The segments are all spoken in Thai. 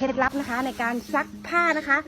เคล็ดลับนะคะในการซักผ้านะคะ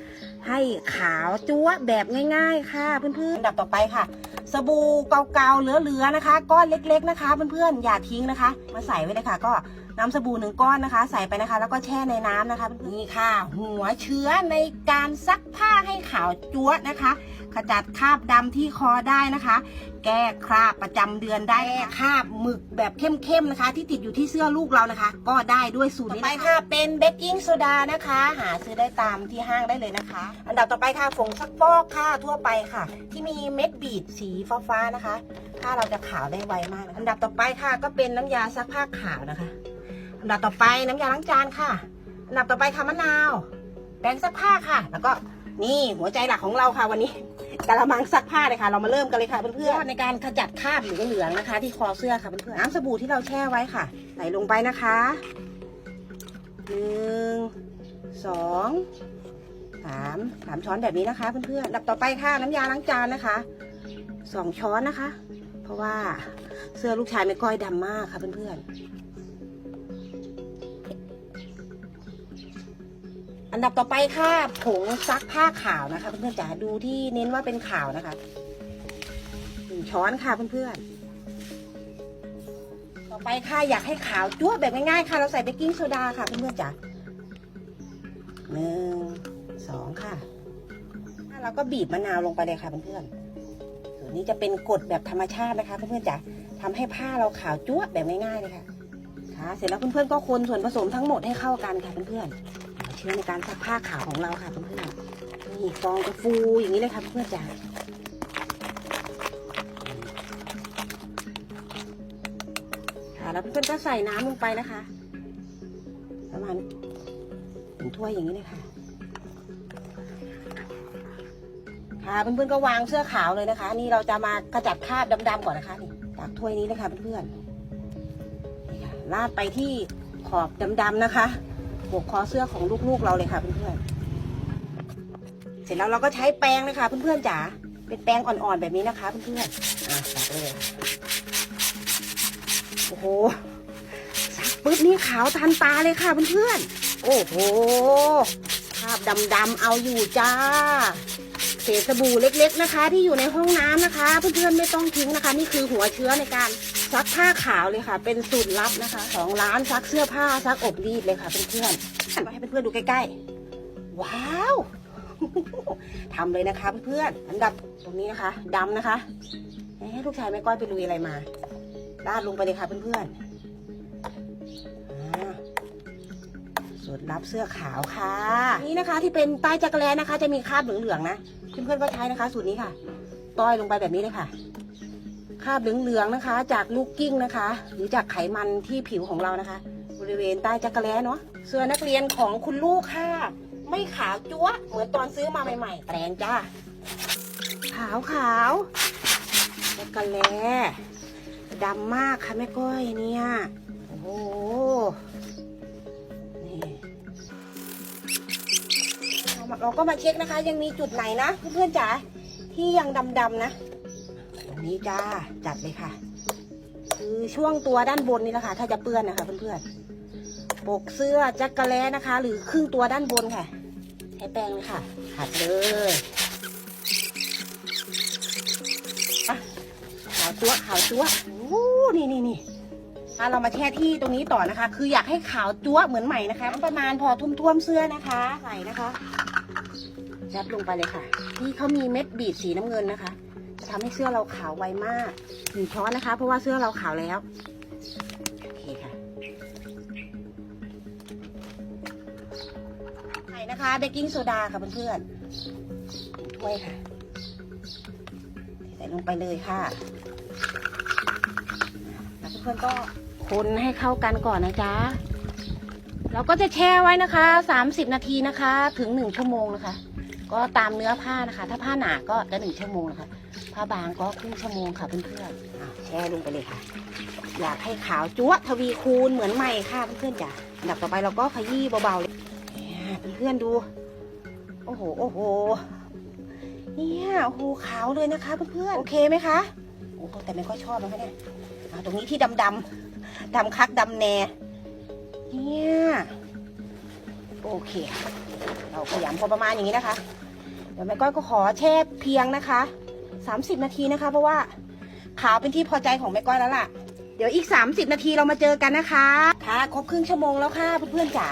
ให้ขาวจั๊วะแบบง่าย ๆ ค่ะเพื่อนๆอันดับต่อไปค่ะ สบู่เก่าๆเหลือๆนะคะ ก้อนเล็ก ๆนะคะ เพื่อนๆอย่าทิ้งนะคะ มาใส่ไว้เลยค่ะ ก็น้ำสบู่หนึ่งก้อนนะคะ ใส่ไปนะคะ แล้วก็แช่ในน้ำนะคะนี่ค่ะ หัวเชื้อในการซักผ้าให้ขาวจั๊วะนะคะ ขจัดคราบดำที่คอได้นะคะ แก้คราบประจำเดือนได้แก้คราบหมึกแบบเข้มๆนะคะ ที่ติดอยู่ที่เสื้อลูกเรานะคะ ก็ได้ด้วยสูตรนี้ต่อไปค่ะเป็นเบกกิ้งโซดานะคะ หาซื้อได้ตามที่ห้างได้เลยนะคะ อันดับต่อไปค่ะผงซักฟอกค่ะทั่วไปค่ะ ที่มีเม็ดบีดสีฟ้าๆนะคะผ้าเราจะขาวได้ไวมากะะอันดับต่อไปค่ะก็เป็นน้ำยาซักผ้าขาวนะคะ อันดับต่อไปน้ำยาล้างจานค่ะ อันดับต่อไปค่ะมะนาวแปรงซักผ้าค่ะ แล้วก็นี่หัวใจหลักของเราค่ะวันนี้กระมังซักผ้าเลยค่ะ เรามาเริ่มกันเลยค่ะเพื่อนๆในการขจัดคราบเหลืองๆนะคะ ที่คอเสื้อค่ะเพื่อนๆน้ำสบู่ที่เราแช่ไว้ค่ะใส่ลงไปนะคะหนึ่งสองสามสามช้อนแบบนี้นะคะเพื่อนๆอันดับต่อไปค่ะน้ำยาล้างจานนะคะ สองช้อนนะคะ เพราะว่าเสื้อลูกชายไม่ก้อยดำมากค่ะเพื่อนๆ อันดับต่อไปค่ะผงซักผ้าขาวนะคะ เพื่อนๆจ๋าดูที่เน้นว่าเป็นขาวนะคะหนึ่งช้อนค่ะเพื่อนๆ ต่อไปค่ะอยากให้ขาวจั๊วแบบง่ายๆค่ะ เราใส่เบกกิ้งโซดาค่ะเพื่อนๆจ๋าหนึ่งสองค่ะแล้วก็บีบมะนาวลงไปเลยค่ะเพื่อนๆ นี้จะเป็นกดแบบธรรมชาตินะคะเพื่อนๆจ๋าทำให้ผ้าเราขาวจั๊วแบบง่ายๆเลยค่ะค่ะ เสร็จแล้วเพื่อนๆก็คนส่วนผสมทั้งหมดให้เข้ากันค่ะเพื่อนๆเชื้อในการซักผ้าขาวของเราค่ะเพื่อนๆนี่ฟองกระฟูอย่างนี้เลยค่ะเพื่อนๆจ้ะค่ะแล้วเพื่อนๆก็ใส่น้ำลงไปนะคะ ประมาณหนึ่งถ้วยอย่างนี้เลยค่ะ ค่ะเพื่อนๆก็วางเสื้อขาวเลยนะคะ นี่เราจะมากระจัดคราบดำๆก่อนนะคะนี่จากถ้วยนี้เลยค่ะเพื่อนๆลาดไปที่ขอบดำๆนะคะปกคอเสื้อของลูกๆเราเลยค่ะเพื่อนๆเสร็จแล้วเราก็ใช้แปรงเลยค่ะเพื่อนๆจ๋าเป็นแปรงอ่อนๆแบบนี้นะคะเพื่อนๆอะตักเลยโอ้โหสักปุ๊บนี่ขาวทันตาเลยค่ะเพื่อนๆโอ้โหภาพดำๆเอาอยู่จ้า ษสบู่เล็ก ๆนะคะ ที่อยู่ในห้องน้ำนะคะ เพื่อนๆไม่ต้องทิ้งนะคะ นี่คือหัวเชื้อในการซักผ้าขาวเลยค่ะ เป็นสูตรลับนะคะของร้านซักเสื้อผ้าซักอบรีดเลยค่ะเพื่อนๆมาให้เพื่อนๆดูใกล้ๆ ว้าวทำเลยนะคะเพื่อนๆอันดับตรงนี้นะคะดำนะคะให้ลูกชายแม่ก้อยไปลุยอะไรมาราดลงไปเลยค่ะเพื่อนๆสูตรลับเสื้อขาวค่ะ นี่นะคะที่เป็นใต้จักรแลนะคะ จะมีคราบเหลืองๆนะ เพื่อนๆก็ใช้นะคะ สูตรนี้ค่ะต้อยลงไปแบบนี้เลยค่ะคราบเหลืองๆนะคะ จากลูกกิ้งนะคะ หรือจากไขมันที่ผิวของเรานะคะ บริเวณใต้จักรแล้เนาะเสื้อนักเรียนของคุณลูกค่ะ ไม่ขาวจั๊วะเหมือนตอนซื้อมาใหม่ๆแปลงจ้าขาวขาวจักรแล้ดำมากค่ะแม่ก้อยเนี่ยโอ้โห เราก็มาเช็คนะคะ ยังมีจุดไหนนะเพื่อนๆจ๋าที่ยังดำๆนะตรงนี้จ้าจัดเลยค่ะ คือช่วงตัวด้านบนนี่แหละค่ะ ถ้าจะเปื้อนนะคะเพื่อนๆปกเสื้อแจักระแลนะคะ หรือครึ่งตัวด้านบนค่ะใช้แป้งเลยค่ะขัดเลยขาวจั๊วขาวจั๊วโอ้นี่นี่นี่เรามาแช่ที่ตรงนี้ต่อนะคะ คืออยากให้ขาวจั๊วเหมือนใหม่นะคะ ประมาณพอทุ่วมๆเสื้อนะคะ ใส่นะคะ ยัดลงไปเลยค่ะ ที่เขามีเม็ดบีดสีน้ำเงินนะคะจะทำให้เสื้อเราขาวไวมากหนึ่งช้อนนะคะ เพราะว่าเสื้อเราขาวแล้วโอเคค่ะใส่นะคะเบกกิ้งโซดาค่ะเพื่อนๆถ้วยค่ะ ใส่ลงไปเลยค่ะแล้วเพื่อนๆก็คนให้เข้ากันก่อนนะจ๊ะเราก็จะแช่ไว้นะคะ 30 นาทีนะคะ ถึง 1 ชั่วโมงนะคะ ก็ตามเนื้อผ้านะคะ ถ้าผ้าหนาก็จะ1ชั่วโมงนะคะ ผ้าบางก็ครึ่งชั่วโมงค่ะเพื่อนๆอะแช่ลงไปเลยค่ะ อยากให้ขาวจั๊วทวีคูณเหมือนใหม่ค่ะเพื่อนๆจ้ะอันดับต่อไปเราก็ขยี้เบาๆเลยเนี่ยเพื่อนๆดู โอ้โห โอ้โห เนี่ยโอ้โหขาวเลยนะคะเพื่อนๆ โอเคไหมคะ โอ้แต่ไม่ค่อยชอบนะคะเนี่ยตรงนี้ที่ดำๆดำคักดำแน่เนี่ย โอเค เราขยำพอประมาณอย่างนี้นะคะ เดี๋ยวแม่ก้อยก็ขอแช่เพียงนะคะ 30 นาทีนะคะ เพราะว่าขาวเป็นที่พอใจของแม่ก้อยแล้วล่ะ เดี๋ยวอีก 30 นาทีเรามาเจอกันนะคะ ค่ะ ครบครึ่งชั่วโมงแล้วค่ะเพื่อนๆจ๋า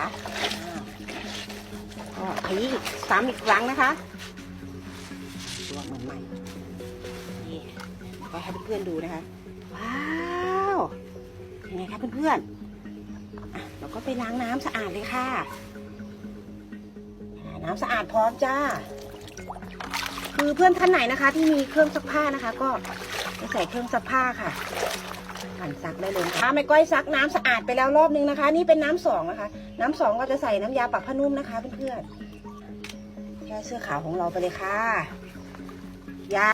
อ่าก็ขยี้อีกซ้ำอีกครั้งนะคะลวกเหมือนใหม่นี่ไปให้เพื่อนๆดูนะคะ ว้าวยังไงคะเพื่อนๆเราก็ไปล้างน้ำสะอาดเลยค่ะ น้ำสะอาดพร้อมจ้า คือเพื่อนท่านไหนนะคะ ที่มีเครื่องซักผ้านะคะ ก็ไปใส่เครื่องซักผ้าค่ะหั่นซักได้เลยค่ะแม่ก้อยซักน้ำสะอาดไปแล้วรอบนึงนะคะ นี่เป็นน้ำสองนะคะ น้ำสองก็จะใส่น้ำยาปรับผ้านุ่มนะคะเพื่อนๆแช่เสื้อขาวของเราไปเลยค่ะยา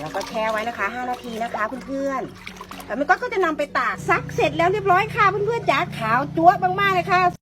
แล้วก็แช่ไว้นะคะ 5 นาทีนะคะเพื่อนๆแล้วแม่ก้อยก็จะนำไปตากซักเสร็จแล้วเรียบร้อยค่ะเพื่อนๆจ๋าขาวจั๊วมากๆเลยค่ะ